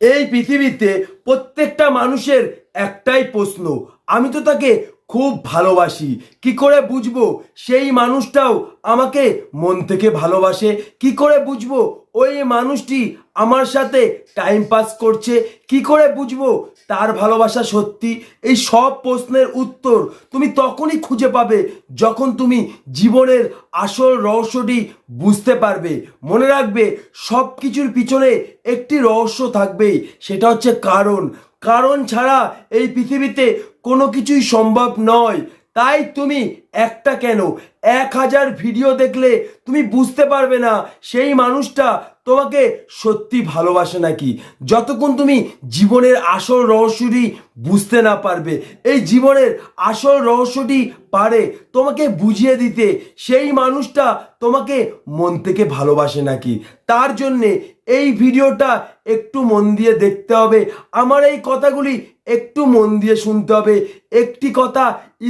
এই পৃথিবীতে প্রত্যেকটা মানুষের একটাই প্রশ্ন। আমি তো তাকে খুব ভালোবাসি। কি করে বুঝব? সেই মানুষটাও আমাকে মন থেকে ভালোবাসে। কি করে বুঝব? ওই মানুষটি আমার সাথে টাইম পাস করছে। কি করে বুঝব? তার ভালোবাসা সত্যি। এই সব প্রশ্নের উত্তর তুমি তখনই খুঁজে পাবে যখন তুমি জীবনের আসল রহস্যটি বুঝতে পারবে। মনে রাখবে সব কিছুর পিছনে একটি রহস্য থাকবেই। সেটা হচ্ছে কারণ। কারণ ছাড়া এই পৃথিবীতে কোনো কিছুই সম্ভব নয়। তাই তুমি একটা কেন? এক হাজার ভিডিও দেখলে তুমি বুঝতে পারবে না সেই মানুষটা তোমাকে সত্যি ভালোবাসে নাকি? যতক্ষণ তুমি জীবনের আসল রহস্যটি বুঝতে না পারবে, এই জীবনের আসল রহস্যটি পারে তোমাকে বুঝিয়ে দিতে সেই মানুষটা তোমাকে মন থেকে ভালোবাসে নাকি? তার জন্যে এই ভিডিওটা একটু মন দিয়ে দেখতে হবে, আমার এই কথাগুলি একটু মন দিয়ে শুনতে হবে, একটি কথা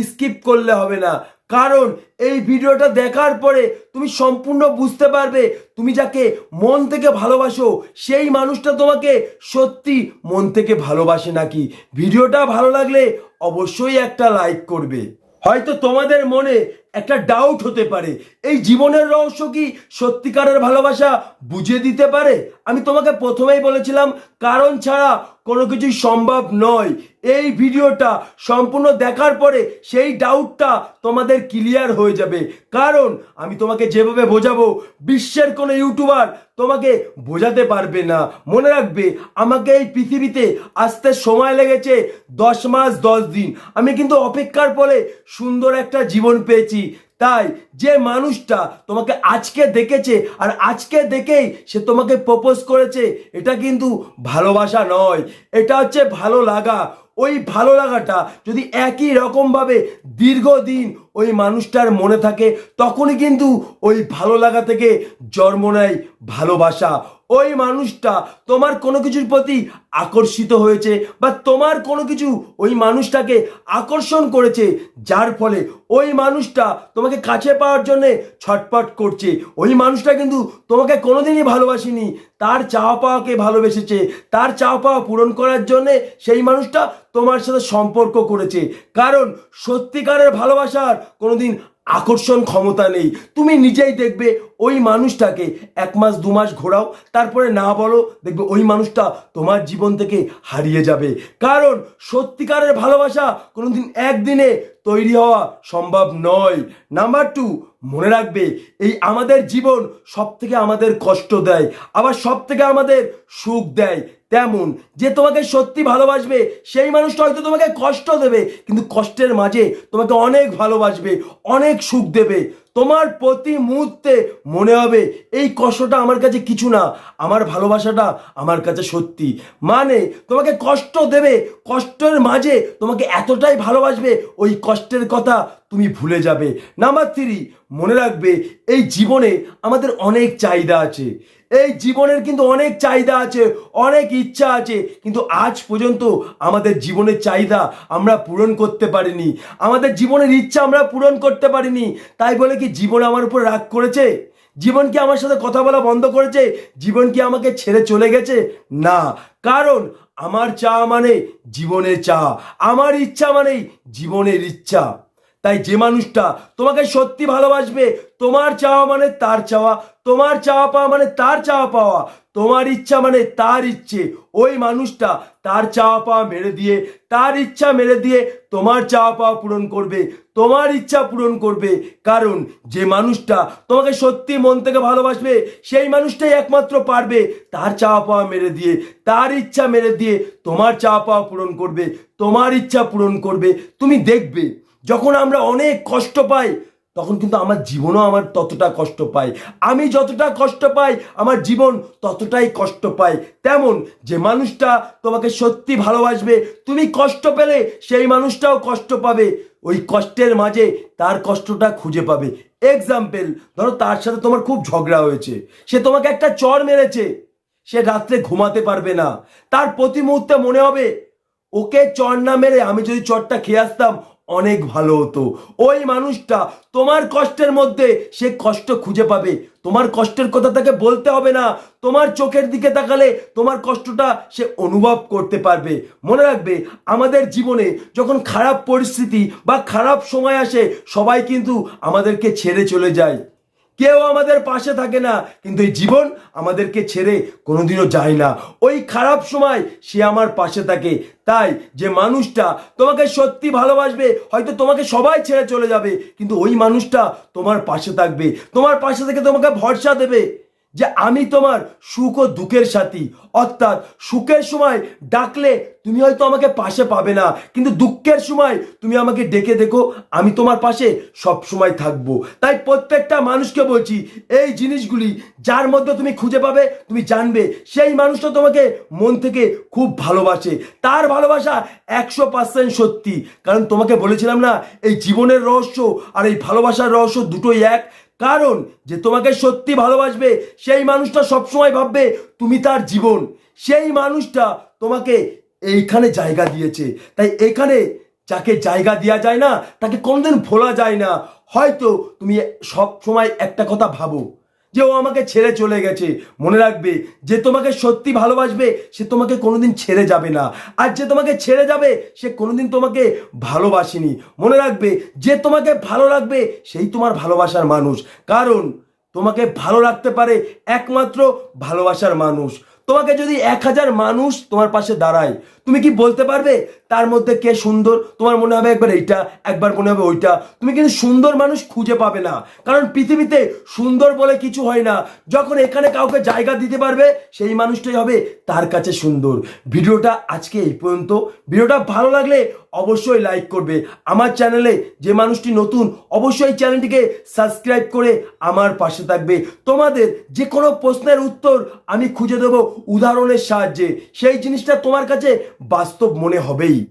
স্কিপ করলে হবে না। কারণ এই ভিডিওটা দেখার পরে তুমি সম্পূর্ণ বুঝতে পারবে, তুমি যাকে মন থেকে ভালোবাসো, সেই মানুষটা তোমাকে সত্যি মন থেকে ভালোবাসে নাকি? ভিডিওটা ভালো লাগলে অবশ্যই একটা লাইক করবে। হয়তো তোমাদের মনে একটা ডাউট হতে পারে, এই জীবনের রহস্য কি সত্যিকারের ভালোবাসা বুঝে দিতে পারে? আমি তোমাকে প্রথমেই বলেছিলাম, কারণ ছাড়া কোনো কিছুই সম্ভব নয়। এই ভিডিওটা সম্পূর্ণ দেখার পরে সেই ডাউটটা তোমাদের ক্লিয়ার হয়ে যাবে। কারণ আমি তোমাকে যেভাবে বোঝাবো, বিশ্বের কোনো ইউটিউবার তোমাকে বোঝাতে পারবে না। মনে রাখবে, আমাকে এই পৃথিবীতে আসতে সময় লেগেছে দশ মাস দশ দিন। আমি কিন্তু অপেক্ষার ফলে সুন্দর একটা জীবন পেয়েছি। তাই যে মানুষটা তোমাকে আজকে দেখেছে আর আজকে দেখেই সে তোমাকে প্রপোজ করেছে, এটা কিন্তু ভালোবাসা নয়। এটা হচ্ছে ভালো লাগা। ওই ভালো লাগাটা যদি একই রকমভাবে দীর্ঘদিন ওই মানুষটার মনে থাকে, তখনই কিন্তু ওই ভালো লাগা থেকে জন্ম নেয় ভালোবাসা। ওই মানুষটা তোমার কোনো কিছুর প্রতি আকর্ষিত হয়েছে বা তোমার কোনো কিছু ওই মানুষটাকে আকর্ষণ করেছে, যার ফলে ওই মানুষটা তোমাকে কাছে পাওয়ার জন্য ছটপট করছে। ওই মানুষটা কিন্তু তোমাকে কোনোদিনই ভালোবাসেনি। তার চাওয়া পাওয়াকে ভালোবেসেছে। তার চাওয়া পাওয়া পূরণ করার জন্যে সেই মানুষটা তোমার সাথে সম্পর্ক করেছে। কারণ সত্যিকারের ভালোবাসার কোনোদিন আকর্ষণ ক্ষমতা নেই। তুমি নিজেই দেখবে ওই মানুষটাকে এক মাস, দু মাস ঘোরাও, তারপরে না বলো দেখবে ওই মানুষটা তোমার জীবন থেকে হারিয়ে যাবে। কারণ সত্যিকারের ভালোবাসা কোনোদিন একদিনে তৈরি হওয়া সম্ভব নয়। নাম্বার টু মনে রাখবে, এই আমাদের জীবন সব থেকে আমাদের কষ্ট দেয়, আবার সব থেকে আমাদের সুখ দেয়। তেমন, যে তোমাকে সত্যি ভালোবাসবে, সেই মানুষটা হয়তো তোমাকে কষ্ট দেবে, কিন্তু কষ্টের মাঝে তোমাকে অনেক ভালোবাসবে, অনেক সুখ দেবে। তোমার প্রতি মুহূর্তে মনে হবে, এই কষ্টটা আমার কাছে কিছু না, আমার ভালোবাসাটা আমার কাছে সত্যি। মানে তোমাকে কষ্ট দেবে, কষ্টের মাঝে তোমাকে এতটাই ভালোবাসবে, ওই কষ্টের কথা তুমি ভুলে যাবে। নাম্বার থ্রি মনে রাখবে, এই জীবনে আমাদের অনেক চাহিদা আছে। এই জীবনের কিন্তু অনেক চাহিদা আছে, অনেক ইচ্ছা আছে, কিন্তু আজ পর্যন্ত আমাদের জীবনের চাহিদা আমরা পূরণ করতে পারিনি। আমাদের জীবনের ইচ্ছা আমরা পূরণ করতে পারিনি। তাই বলে কি জীবন আমার উপর রাগ করেছে? জীবন কি আমার সাথে কথা বলা বন্ধ করেছে? জীবন কি আমাকে ছেড়ে চলে গেছে? না। কারণ আমার চা মানে জীবনের চা। আমার ইচ্ছা মানেই জীবনের ইচ্ছা। তাই যে মানুষটা তোমাকে সত্যি ভালোবাসবে, তোমার চাওয়া মানে তার চাওয়া, তোমার চাওয়া পাওয়া মানে তার চাওয়া পাওয়া, তোমার ইচ্ছা মানে তার ইচ্ছে। ওই মানুষটা তার চাওয়া পাওয়া মেরে দিয়ে, তার ইচ্ছা মেরে দিয়ে তোমার চাওয়া পাওয়া পূরণ করবে, তোমার ইচ্ছা পূরণ করবে। কারণ যে মানুষটা তোমাকে সত্যি মন থেকে ভালোবাসবে, সেই মানুষটাই একমাত্র পারবে তার চাওয়া পাওয়া মেরে দিয়ে, তার ইচ্ছা মেরে দিয়ে তোমার চাওয়া পাওয়া পূরণ করবে, তোমার ইচ্ছা পূরণ করবে। তুমি দেখবে যখন আমরা অনেক কষ্ট পাই, তখন কিন্তু আমার জীবনও আমার ততটা কষ্ট পায়। আমি যতটা কষ্ট পাই, আমার জীবন ততটাই কষ্ট পায়। তেমন যে মানুষটা তোমাকে সত্যি ভালোবাসবে, তুমি কষ্ট পেলে সেই মানুষটাও কষ্ট পাবে। ওই কষ্টের মাঝে তার কষ্টটা খুঁজে পাবে। এক্সাম্পল ধরো তার সাথে তোমার খুব ঝগড়া হয়েছে। সে তোমাকে একটা চর মেরেছে। সে রাত্রে ঘুমাতে পারবে না। তার প্রতি মুহূর্তে মনে হবে, ওকে চর না মেরে আমি যদি চরটা খেয়ে আসতাম অনেক ভালো হতো। ওই মানুষটা তোমার কষ্টের মধ্যে সে কষ্ট খুঁজে পাবে। তোমার কষ্টের কথা তাকে বলতে হবে না। তোমার চোখের দিকে তাকালে তোমার কষ্টটা সে অনুভব করতে পারবে। মনে রাখবে, আমাদের জীবনে যখন খারাপ পরিস্থিতি বা খারাপ সময় আসে, সবাই কিন্তু আমাদেরকে ছেড়ে চলে যায়। কেউ আমাদের পাশে থাকে না। কিন্তু এই জীবন আমাদেরকে ছেড়ে কোনোদিনও যায় না। ওই খারাপ সময় সে আমার পাশে থাকে। তাই যে মানুষটা তোমাকে সত্যি ভালোবাসবে, হয়তো তোমাকে সবাই ছেড়ে চলে যাবে, কিন্তু ওই মানুষটা তোমার পাশে থাকবে। তোমার পাশে থেকে তোমাকে ভরসা দেবে। যে আমি তোমার সুখ ও দুঃখের সাথী। অর্থাৎ সুখের সময় ডাকলে তুমি হয়তো আমাকে পাশে পাবে না, কিন্তু দুঃখের সময় তুমি আমাকে ডেকে দেখো, আমি তোমার পাশে সব সময় থাকব। তাই প্রত্যেকটা মানুষকে বলছি, এই জিনিসগুলি যার মধ্যে তুমি খুঁজে পাবে, তুমি জানবে। সেই মানুষটা তোমাকে মন থেকে খুব ভালোবাসে। তার ভালোবাসা একশো পার্সেন্ট সত্যি। কারণ তোমাকে বলেছিলাম না, এই জীবনের রহস্য আর এই ভালোবাসার রহস্য দুটোই এক। কারণ যে তোমাকে সত্যি ভালোবাসবে, সেই মানুষটা সবসময় ভাববে, তুমি তার জীবন। সেই মানুষটা তোমাকে এইখানে জায়গা দিয়েছে। তাই এখানে যাকে জায়গা দেওয়া যায় না, তাকে কোনোদিন ভোলা যায় না। হয়তো তুমি সব সময় একটা কথা ভাবো যে ও আমাকে ছেড়ে চলে গেছে। মনে রাখবে, যে তোমাকে সত্যি ভালোবাসবে, সে তোমাকে কোনোদিন ছেড়ে যাবে না। আর যে তোমাকে ছেড়ে যাবে, সে কোনোদিন তোমাকে ভালোবাসেনি। মনে রাখবে, যে তোমাকে ভালো লাগবে সেই তোমার ভালোবাসার মানুষ। কারণ, তোমাকে ভালো রাখতে পারে একমাত্র ভালোবাসার মানুষ। তোমাকে যদি এক হাজার মানুষ তোমার পাশে দাঁড়ায়, তুমি কি বলতে পারবে তার মধ্যে কে সুন্দর? তোমার মনে হবে একবার এইটা, একবার মনে হবে ওইটা। তুমি কিন্তু সুন্দর মানুষ খুঁজে পাবে না। কারণ পৃথিবীতে সুন্দর বলে কিছু হয় না। যখন এখানে কাউকে জায়গা দিতে পারবে, সেই মানুষটাই হবে তার কাছে সুন্দর। ভিডিওটা আজকে এই পর্যন্ত। ভিডিওটা ভালো লাগলে অবশ্যই লাইক করবে। আমার চ্যানেলে যে মানুষটি নতুন, অবশ্যই চ্যানেলটিকে সাবস্ক্রাইব করে আমার পাশে থাকবে। তোমাদের যে কোনো প্রশ্নের উত্তর আমি খুঁজে দেবো উদাহরণের সাহায্যে। সেই জিনিসটা তোমার কাছে বাস্তব মনে হবেই।